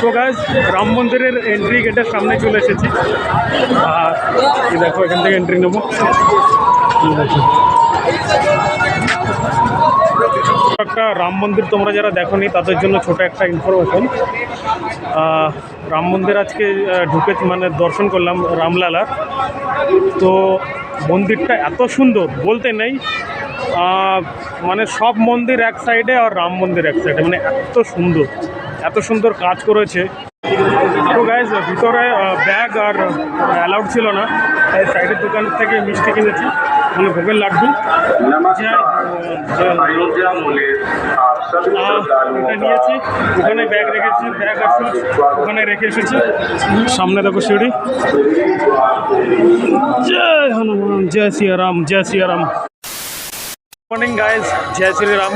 তো গাছ রাম মন্দিরের এন্ট্রি গেটের সামনে চলে এসেছি। আর দেখো, এখান থেকে এন্ট্রি নেব। দেখো। একটা রাম মন্দির তোমরা যারা দেখোনি, তাদের জন্য ছোট একটা ইনফরমেশন রাম মন্দির আজকে ঢুকে মানে দর্শন করলাম রামলালার। তো মন্দিরটা এত সুন্দর, বলতে নেই। মানে সব মন্দির এক সাইডে আর রাম মন্দির এক সাইডে মানে এত সুন্দর। এত সুন্দর কাজ করেছে। তো গাইজ ভিতরে ব্যাগ আর অ্যালাউড ছিল না। তাই সাইডের দোকান থেকে মিষ্টি কিনেছি। মানে ভোগের লাড্ডু। নিয়েছি। ওখানে ব্যাগ রেখেছি ব্যাগ আর ওখানে রেখে এসেছি। সামনে দেখো সিঁড়ি। জয় হনুমান জয় সিয়ারাম জয় Siyaram. Morning guys. jai Joy ram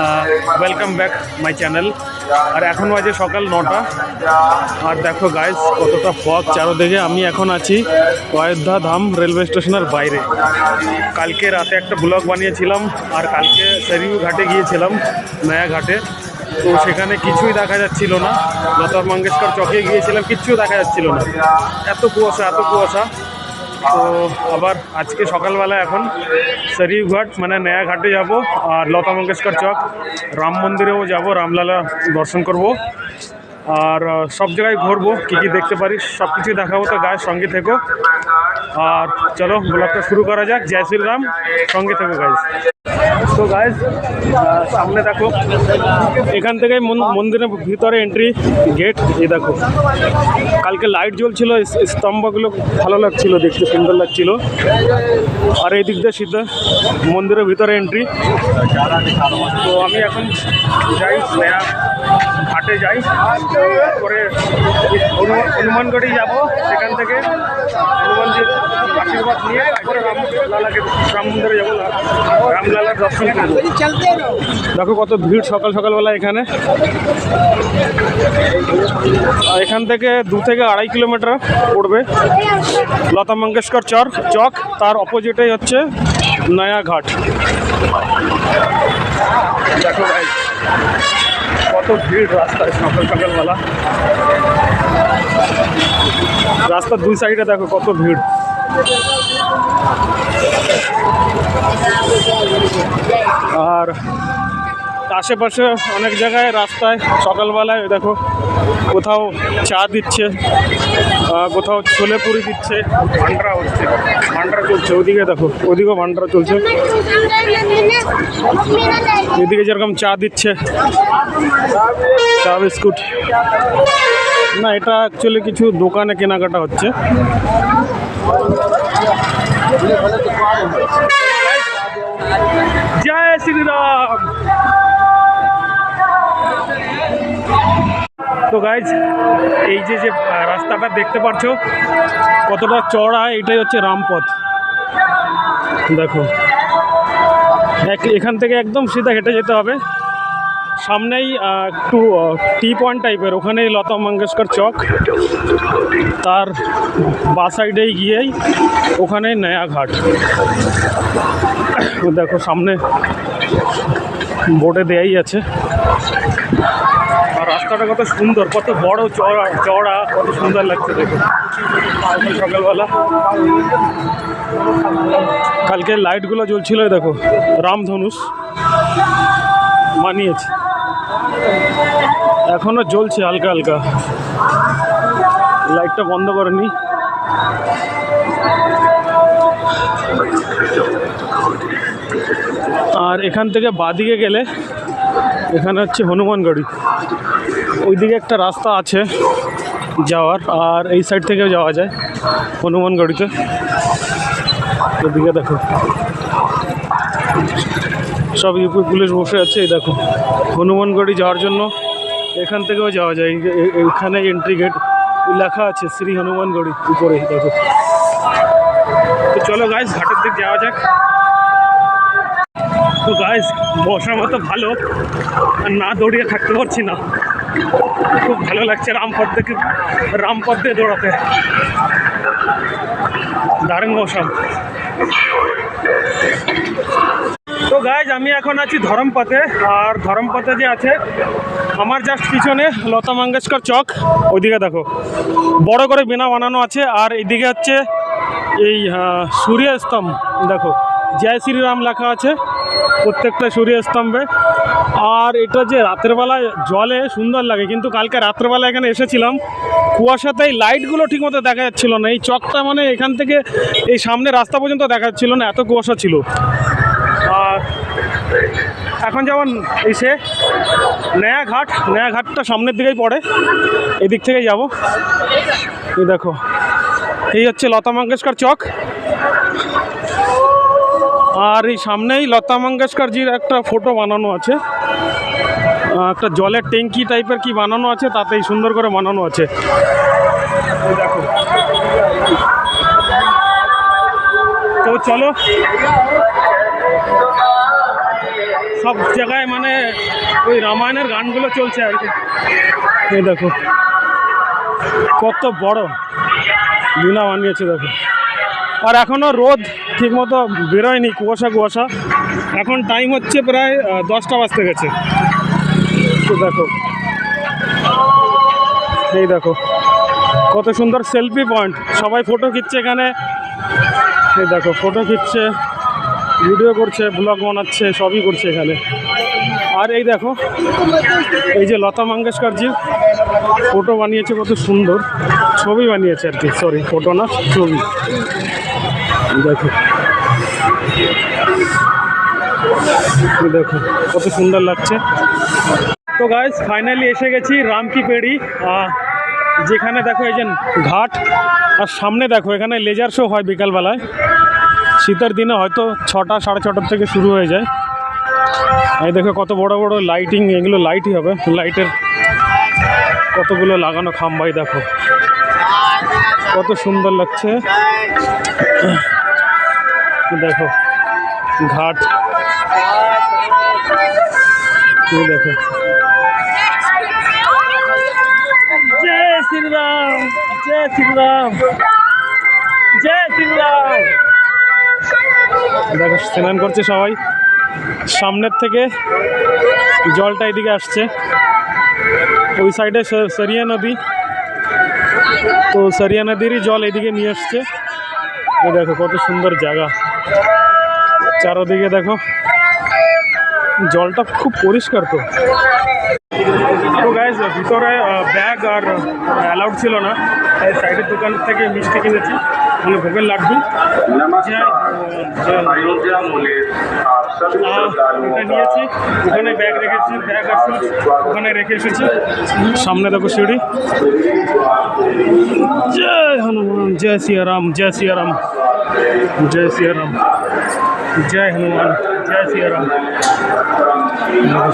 uh, welcome back my আর এখন বাজে সকাল নটা। আর দেখো গাইজ কতটা ফগ চারোদিকে। আমি এখন আছি অযোধ্যা ধাম রেলওয়ে স্টেশনের বাইরে। কালকে রাতে একটা ব্লগ বানিয়েছিলাম আর কালকে সেরিউ ঘাটে গিয়েছিলাম, নয়া ঘাটে। তো সেখানে কিছুই দেখা যাচ্ছিল না। লতা মঙ্গেশকর চকে গিয়েছিলাম, কিচ্ছু দেখা যাচ্ছিল না। এত কুয়াশা এত কুয়াশা। তো আবার আজকে সকালবেলা এখন শরীফঘাট মানে নয়া ঘাটে যাব আর লতা মঙ্গেশকর চক। রাম মন্দিরেও যাব, রামলালা দর্শন করব। আর সব জায়গায় ঘুরবো, কী কী দেখতে পারি সব কিছুই দেখাবো তো গায়ের সঙ্গে থেকো আর চলো ব্লগটা শুরু করা যাক। জয় শ্রীরাম, সঙ্গে থেকো গাইজ তো গাইজ সামনে দেখো, এখান থেকে মন্দিরের ভিতরে এন্ট্রি গেট এ দেখো। কালকে লাইট জ্বলছিল স্তম্ভগুলো ভালো লাগছিল, দেখতে সুন্দর লাগছিল। আর এই দিক দিয়ে সিধা মন্দিরের ভিতরে এন্ট্রি তো, আমি এখন যাই ঘাটে যাই। হনুমান হনুমানগড়ি যাব, সেখান থেকে হনুমানজির আশীর্বাদ নিয়ে রাম মন্দিরে যাব রামলালার দর্শন দেখো কত ভিড় সকাল সকালবেলা এখানে। এখান থেকে দু থেকে আড়াই কিলোমিটার পড়বে লতা মঙ্গেশকর চর, চক, তার অপোজিটেই হচ্ছে নয়া ঘাট। দেখো ভাই, কত ভিড় রাস্তায় সকাল সকালবেলা। রাস্তার দুই সাইডে দেখো কত ভিড়। আর আশেপাশে অনেক জায়গায় রাস্তায় সকালবেলায় দেখো, কোথাও চা দিচ্ছে কোথাও ছোলে পুরি দিচ্ছে, ভান্ডারা হচ্ছে, ভান্ডারা চলছে, ওদিকে দেখো, ওদিকেও ভান্ডারা চলছে। এদিকে যেরকম চা দিচ্ছে, চা বিস্কুট। না, এটা অ্যাকচুয়ালি কিছু দোকানে কেনাকাটা হচ্ছে। জয় শ্রীরাম। তো গাইজ এই যে যে রাস্তাটা দেখতে পাচ্ছ কতটা চড়া এটাই হচ্ছে রামপথ। দেখো এখান থেকে একদম সিধা হেঁটে যেতে হবে। সামনেই একটু টি পয়েন্ট টাইপের, ওখানেই লতা মঙ্গেশকর চক। তার বা সাইডেই গিয়েই ওখানে নয়া ঘাট। দেখো, সামনে বোর্ডে দেয়াই আছে। আর রাস্তাটা কত সুন্দর, কত বড় চড়া চড়া, কত সুন্দর লাগছে দেখো। সকালবেলা। কালকে লাইটগুলো জ্বলছিল দেখো, রামধনুষ মানিয়েছে এখনও জ্বলছে হালকা হালকা। লাইটটা বন্ধ করেনি। আর এখান থেকে বাদিকে গেলে এখানে হচ্ছে হনুমানগড়ি ওইদিকে একটা রাস্তা আছে যাওয়ার, আর এই সাইড থেকেও যাওয়া যায় হনুমানগড়িতে ওদিকে দেখো। সব ইউপি পুলিশ বসে আছে, এই দেখো। হনুমানগড়ি যাওয়ার জন্য। এখান থেকেও যাওয়া যায়। এখানে এন্ট্রি গেট লেখা আছে, শ্রী হনুমানগড়ি উপরে দেখো। তো চলো গাইস ঘাটের দিক যাওয়া যাক। তো গাইস বসার মতো ভালো। আর না দৌড়িয়ে থাকতে পারছি না। খুব ভালো লাগছে রামপথ থেকে রামপথ দিয়ে দৌড়াতে। দারুণ মৌসুম। তো গাইজ আমি এখন আছি ধরমপথে আর ধরমপথে যে আছে আমার জাস্ট পিছনে লতা মঙ্গেশকর চক ওইদিকে দেখো। বড় করে বিনা বানানো আছে আর এদিকে হচ্ছে এই আহ, সূর্য স্তম্ভ দেখো। জয় শ্রীরাম লেখা আছে প্রত্যেকটা সূর্য স্তম্ভে আর এটা যে রাতের বেলায় জলে সুন্দর লাগে, কিন্তু কালকে রাত্রেবেলা এখানে এসেছিলাম কুয়াশাতে এই লাইটগুলো ঠিকমতো দেখা যাচ্ছিল না। এই চকটা মানে এখান থেকে এই সামনে রাস্তা পর্যন্ত দেখা যাচ্ছিল না, এত কুয়াশা ছিল। আর এখন যেমন এসে নয়া ঘাট নয়া ঘাটটা সামনের দিকেই পড়ে, এদিক থেকে যাব। এই দেখো, এই হচ্ছে লতা মঙ্গেশকর চক। আর এই সামনেই লতা মঙ্গেশকরজির একটা ফটো বানানো আছে। একটা জলের ট্যাঙ্কি টাইপের কি বানানো আছে, তাতেই সুন্দর করে বানানো আছে। তো চলো। সব জায়গায় মানে ওই রামায়ণের গানগুলো চলছে আর কি। এই দেখো, কত বড়। বিনা বানিয়েছে দেখো। আর এখনও রোদ ঠিকমতো বেরোয়নি, কুয়াশা কুয়াশা। এখন টাইম হচ্ছে প্রায় দশটা বাজতে গেছে। তো দেখো। এই দেখো। কত সুন্দর সেলফি পয়েন্ট সবাই ফটো খিচ্ছে এখানে। এই দেখো ফটো খিচ্ছে ভিডিও করছে ব্লগ বানাচ্ছে, সবই করছে এখানে। আর এই দেখো, এই যে লতা মঙ্গেশকরজি ফটো বানিয়েছে কত সুন্দর। ছবি বানিয়েছে আর কি সরি ফটো না, ছবি। দেখো। দেখো, কত সুন্দর লাগছে। তো গাইজ ফাইনালি এসে গেছি রামকি পেড়ি যেখানে দেখো এই যে ঘাট, আর সামনে দেখো, এখানে লেজার শো হয় বিকালবেলায়। শীতের দিনে হয়তো ছটা, সাড়ে ছটার থেকে শুরু হয়ে যায়। এই দেখো কত বড় বড় লাইটিং এগুলো লাইটই হবে। লাইটের কতগুলো লাগানো খাম্বাই দেখো। কত সুন্দর লাগছে। দেখো, ঘাট। দেখো। জয় শ্রীরাম জয় শ্রীরাম জয় শ্রীরাম। দেখো, স্নান করছে সবাই। সামনের থেকে জলটা এদিকে আসছে। ওই সাইডে সরিয়া নদী। তো সরিয়া নদীরই জল এদিকে নিয়ে আসছে। দেখো কত সুন্দর জায়গা। চারোদিকে দেখো। জলটা খুব পরিষ্কার তো। তো গাইজ ভিতরে ব্যাগ আর অ্যালাউড ছিল না। তাই সাইডের দোকান থেকে মিষ্টি কিনেছি। মানে ভোগের লাড্ডু। ওখানে ব্যাগ রেখেছি ব্যাগ ওখানে রেখে এসেছি। সামনে দেখো সিঁড়ি। জয় হনুমান, জয় সিয়ারাম জয় সিয়ারাম জয় সিয়ারাম, জয় হনুমান, জয় সিয়ারাম।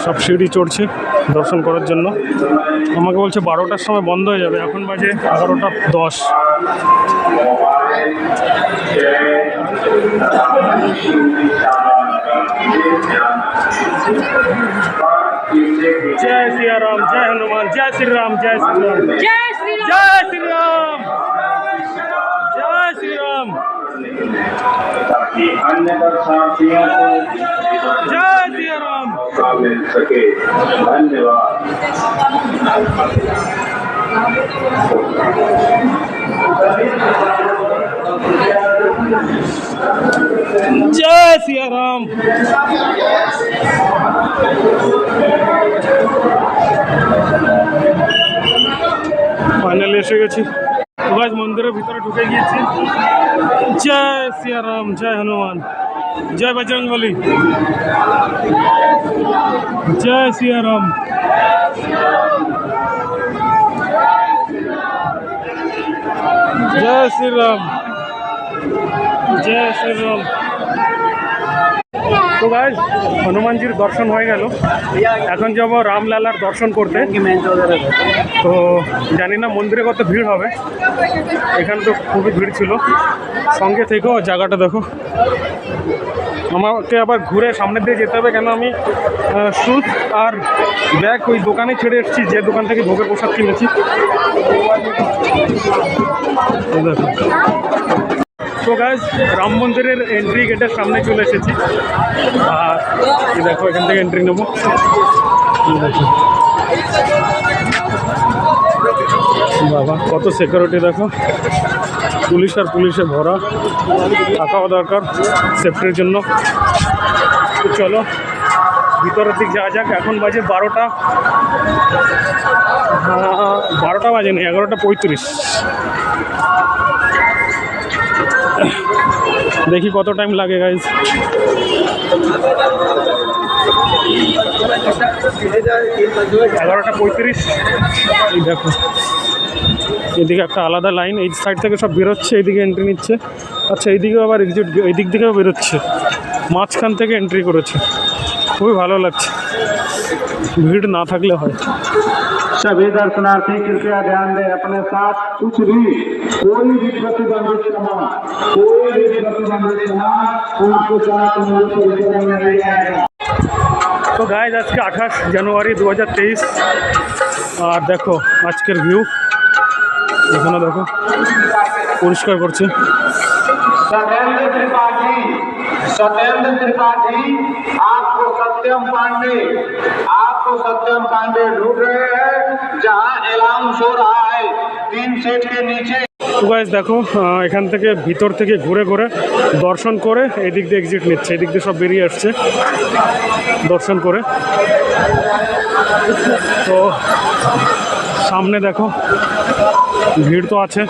সব সিঁড়ি চড়ছে দর্শন করার জন্য। আমাকে বলছে বারোটার সময় বন্ধ হয়ে যাবে। এখন বাজে এগারোটা দশ। जय सिया राम जय हनुमान जय श्री राम जय श्री राम जय श्री राम जय श्री राम जय श्री राम ताकि अन्य दर्शनार्थियों को जय सिया राम मिल सके धन्यवाद जय सिया राम ফাইনালি এসে গেছি গাছ মন্দিরের ভিতরে ঢুকে গিয়েছি জয় সিয়া রাম জয় হনুমান জয় বজরং বলি জয় সিয়া রাম জয় শ্রীরাম জয় শ্রীরাম তো ভাই হনুমানজির দর্শন হয়ে গেল। এখন যাব রামলালার দর্শন করতে। তো জানি না মন্দিরে কত ভিড় হবে। এখানে তো খুবই ভিড় ছিল। সঙ্গে থেকেও জায়গাটা দেখো। আমাকে আবার ঘুরে সামনের দিকে যেতে হবে কেন আমি শুজ আর ব্যাগ ওই দোকানে ছেড়ে এসেছি, যে দোকান থেকে ভোগের প্রসাদ কিনেছি। তো গাছ রাম মন্দিরের এন্ট্রি গেটের সামনে চলে এসেছি। আর দেখো, এখান থেকে এন্ট্রি নেব। বাবা, কত সিকিউরিটি দেখো। পুলিশ আর পুলিশে ভরা। থাকাও দরকার সেফটির জন্য। চলো, ভিতরের দিক যাওয়া যাক। এখন বাজে বারোটা। বারোটা বাজে না এগারোটা পঁয়ত্রিশ। দেখি কত টাইম লাগে গাইজ এগারোটা পঁয়ত্রিশ। দেখো। এদিকে একটা আলাদা লাইন এই সাইড থেকে সব বেরোচ্ছে এইদিকে এন্ট্রি নিচ্ছে আচ্ছা এইদিকে আবার এক্সিট এই দিক থেকেও বেরোচ্ছে মাঝখান থেকে এন্ট্রি করেছে খুবই ভালো লাগছে ভিড় না থাকলে হয় सभी दर्शनार्थी कृपया ध्यान दें अपने साथ कुछ भी कोई भी प्रतिबंधित सामान कोई भी प्रतिबंधित सामान उनके साथ उनके परिसर में नहीं आएगा তো গাইজ আজকে আঠাশ জানুয়ারি দু হাজার তেইশ আর দেখো আজকের ভিউ এখানে দেখো পরিষ্কার করছে सत्येंद्र त्रिपाठी सत्येंद्र त्रिपाठी आपको सत्यम पांडे आपको सत्यम पांडे ढूंढ रहे हैं जहां एलान हो रहा है तीन सीट के नीचे তো গাইজ দেখো আহ, এখান থেকে ভিতর থেকে ঘুরে ঘুরে দর্শন করে এই দিক দিয়ে এক্সিট নিচ্ছে এই দিক দিয়ে সব বেরিয়ে আসছে দর্শন করে তো সামনে দেখো ভিড় তো আছে।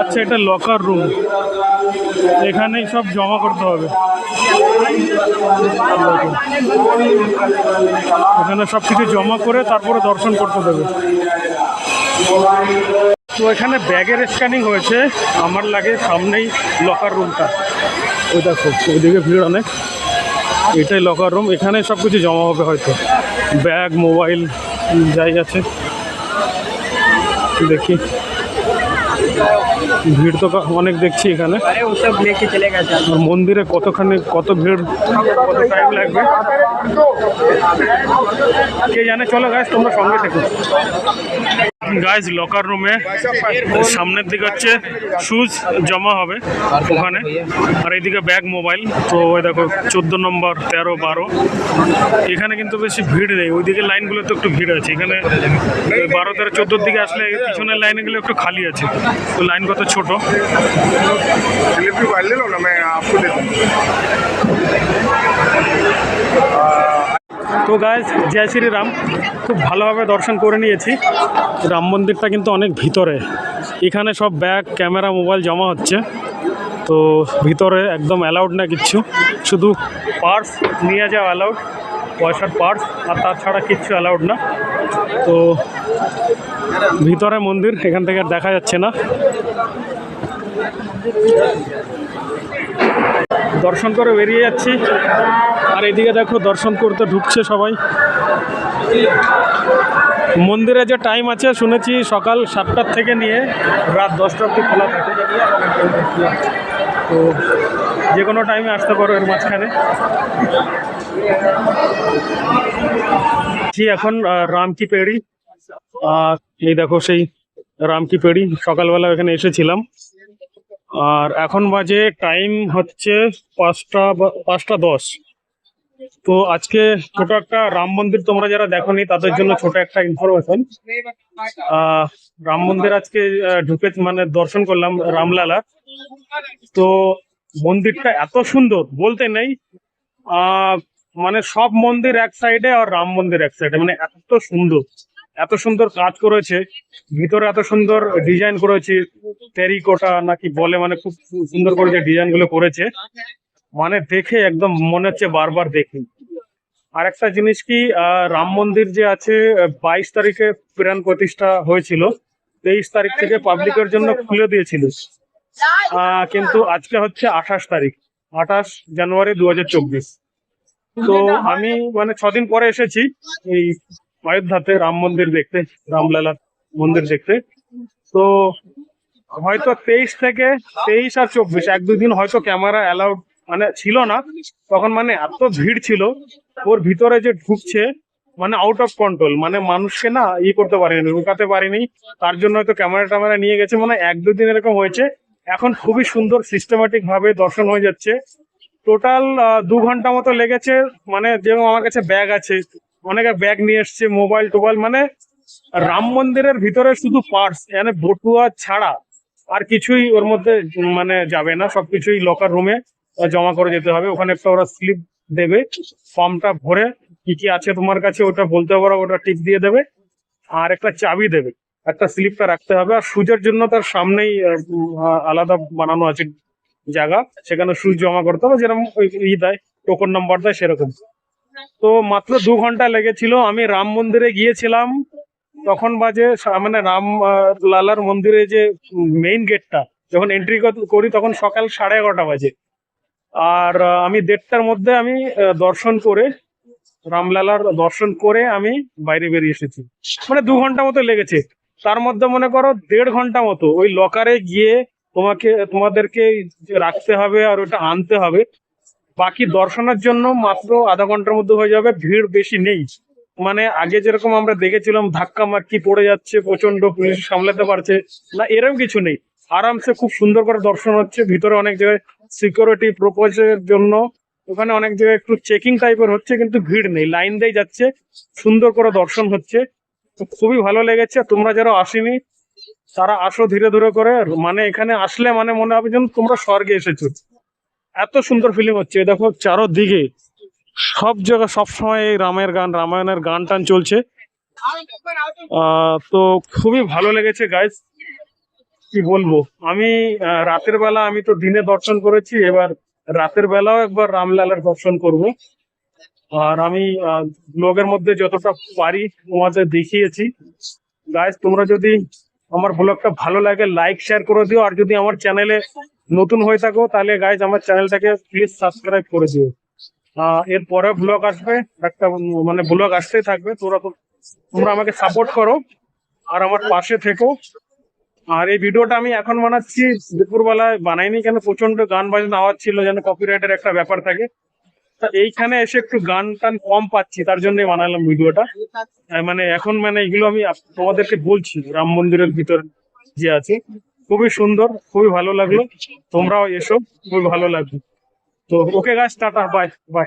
আচ্ছা এটা লকার রুম এখানেই সব জমা করতে হবে। এখানে সব কিছু জমা করে তারপরে দর্শন করতে দেবে। তো এখানে ব্যাগের স্ক্যানিং হয়েছে। আমার লাগে সামনেই লকার রুমটা ওই দেখো, ওইদিকে ভিড় অনেক। এটাই লকার রুম এখানে সব কিছু জমা হবে হয়তো। ব্যাগ মোবাইল যাই আছে। দেখি। ভিড় তো অনেক দেখছি এখানে। মন্দিরে কতখানি, কত ভিড়, কত টাইম লাগবে? কে জানে? চলো গাছ তোমরা সঙ্গে থেকো। গাইজ লকার রুমে সামনের দিকে হচ্ছে শুজ জমা হবে ওখানে। আর এইদিকে ব্যাগ মোবাইল তো ওই দেখো, চোদ্দ নম্বর, তেরো, বারো। এখানে কিন্তু বেশি ভিড় নেই। ওইদিকে লাইনগুলো তো একটু ভিড় আছে। এখানে, বারো, তেরো, চোদ্দোর দিকে আসলে পিছনের লাইনগুলো একটু খালি আছে। তো লাইন কত ছোট। তো গায়ে জয় শ্রী রাম খুব ভালোভাবে দর্শন করে নিয়েছি। রাম মন্দিরটা কিন্তু অনেক ভিতরে। এখানে সব ব্যাগ ক্যামেরা মোবাইল জমা হচ্ছে। তো ভিতরে একদম অ্যালাউড না কিচ্ছু শুধু পার্স নিয়ে যাওয়া অ্যালাউড পয়সার পার্স আর তাছাড়া কিচ্ছু অ্যালাউড না। তো ভিতরে মন্দির এখান থেকে দেখা যাচ্ছে না। দর্শন করে বেরিয়ে যাচ্ছি। আর এদিকে দেখো দর্শন করতে ঢুকছে সবাই। মন্দিরে যে টাইম আছে শুনেছি সকাল সাতটার থেকে নিয়ে রাত দশটা অবধি খোলা থাকে। তো যে কোনো টাইমে আসতে পারো এর মাঝখানে। এখন রামকি পেড়ি। আর এই দেখো সেই রামকি পেড়ি। সকালবেলা এখানে এসেছিলাম। আর এখন বাজে টাইম হচ্ছে পাঁচটা পাঁচটা দশ। তো আজকে ছোট একটা রাম মন্দির তোমরা যারা দেখোনি, তাদের জন্য ছোট একটা ইনফরমেশন রাম মন্দির আজকে ঢুকে মানে দর্শন করলাম রামলালা। তো মন্দিরটা এত সুন্দর, বলতে নেই। মানে সব মন্দির এক সাইডে আর রাম মন্দির এক সাইডে মানে এত সুন্দর। এত সুন্দর কাজ করেছে, ভিতরে এত সুন্দর ডিজাইন করেছে, টেরিকোটা নাকি বলে মানে খুব সুন্দর করে যে ডিজাইনগুলো করেছে মানে দেখে একদম মনে হচ্ছে বারবার দেখি। আর একটা জিনিস কি রাম মন্দির যে আছে বাইশ তারিখে প্রাণ প্রতিষ্ঠা হয়েছিল, তেইশ তারিখ থেকে পাবলিকের জন্য খুলে দিয়েছিল। কিন্তু আজকে হচ্ছে আঠাশ তারিখ, আঠাশ জানুয়ারি দু হাজার চব্বিশ। তো আমি মানে ছদিন পরে এসেছি, এই অযোধ্যাতে রাম মন্দির দেখতে রামলালা মন্দির দেখতে। তো হয়তো তেইশ থেকে তেইশ আর চব্বিশ, এক দুই দিন হয়তো ক্যামেরা অ্যালাউড মানে ছিল না। তখন মানে এত ভিড় ছিল, ওর ভিতরে যে ঢুকছে মানে আউট অফ কন্ট্রোল মানে মানুষকে না ই করতে পারেনি, রুকাতে পারেনি। তার জন্য হয়তো ক্যামেরা ট্যামেরা নিয়ে গেছে মানে এক দুদিন এরকম হয়েছে। এখন খুবই সুন্দর সিস্টেমেটিক ভাবে দর্শন হয়ে যাচ্ছে। টোটাল দু ঘণ্টা মতো লেগেছে মানে যেরকম আমার কাছে ব্যাগ আছে অনেকে ব্যাগ নিয়ে এসছে মোবাইল টোবাইল মানে রাম মন্দিরের ভিতরে শুধু পার্টস মানে বটুয়া ছাড়া আর কিছুই ওর মধ্যে মানে যাবে না, সবকিছুই লকার রুমে জমা করে যেতে হবে। ওখানে একটা ওরা স্লিপ দেবে, ফর্মটা ভরে কি কি আছে তোমার কাছে ওটা বলতে পারো, ওটা টিক দিয়ে দেবে, আর একটা চাবি দেবে। একটা স্লিপটা রাখতে হবে, আর সুজের জন্য তার সামনেই আলাদা বানানো আছে জায়গা, সেখানে সুজ জমা করতে হবে, যেরকম ই দেয় টোকন নাম্বার দেয়, সেরকম। তো মাত্র দু ঘণ্টা লেগেছিল। আমি রাম মন্দিরে গিয়েছিলাম। তখন বাজে মানে রাম লালার মন্দিরে যে মেইন গেটটা যখন এন্ট্রি করি তখন সকাল সাড়ে এগারোটা বাজে। আর আমি দেড়টার মধ্যে আমি দর্শন করে রামলালার দর্শন করে আমি বাইরে বেরিয়ে এসেছি। মানে দু ঘণ্টা মতো লেগেছে। তার মধ্যে মনে করো দেড় ঘণ্টা মতো ওই লকারে গিয়ে তোমাকে, তোমাদেরকে রাখতে হবে আর ওটা আনতে হবে। বাকি দর্শনের জন্য মাত্র আধা ঘণ্টার মধ্যে হয়ে যাবে, ভিড় বেশি নেই। মানে আগে যেরকম আমরা দেখেছিলাম ধাক্কা মাক্কি পড়ে যাচ্ছে প্রচণ্ড পুলিশ সামলাতে পারছে, না এরকম কিছু নেই। আরামসে খুব সুন্দর করে দর্শন হচ্ছে, ভিতরে অনেক জায়গায় সিকিউরিটি প্রপোজের জন্য, ওখানে অনেক জায়গায় একটু চেকিং টাইপের হচ্ছে, কিন্তু ভিড় নেই লাইন দিয়ে যাচ্ছে, সুন্দর করে দর্শন হচ্ছে। খুবই ভালো লেগেছে তোমরা যারা আসেনি, তারা আসো ধীরে ধীরে করে মানে এখানে আসলে মানে মনে হবে যেন তোমরা স্বর্গে এসেছ। এত সুন্দর ফিলিং হচ্ছে দেখো চারোদিকে সব জায়গায় সব সময় এই রামের গান, রামায়ণের গান টান চলছে। তো খুবই ভালো লেগেছে গাইজ কি বলব? আমি রাতের বেলা আমি তো দিনে দর্শন করেছি, এবার রাতের বেলাও একবার রামলালার দর্শন করব। আর আমি ব্লগের মধ্যে যতটা পারি তোমাদের দেখিয়েছি। গাইজ তোমরা যদি আমার ব্লগটা ভালো লাগে লাইক শেয়ার করে দিও। আর যদি আমার চ্যানেলে নতুন হয়ে থাকো তাহলে গাইজ আমার চ্যানেলটাকে প্লিজ সাবস্ক্রাইব করে দিও। আহ, এর পরে ব্লগ আসবে একটা মানে ব্লগ আসতেই থাকবে তোরা তো তোমরা আমাকে সাপোর্ট করো আর আমার পাশে থেকো। আর এই ভিডিওটা আমি এখন বানাচ্ছি দুপুরবেলায় বানাইনি কেন প্রচণ্ড গান বাজনা আওয়াজ ছিল যেন কপিরাইটের একটা ব্যাপার থাকে। তা এইখানে এসে একটু গান টান কম পাচ্ছি তার জন্যই বানালাম ভিডিওটা। মানে এখন মানে এগুলো আমি তোমাদেরকে বলছি রাম মন্দিরের ভিতর যে আছে। খুবই সুন্দর, খুবই ভালো লাগল। তোমরাও এসো, খুবই ভালো লাগল তো ওকে গাছ টাটা বাই বাই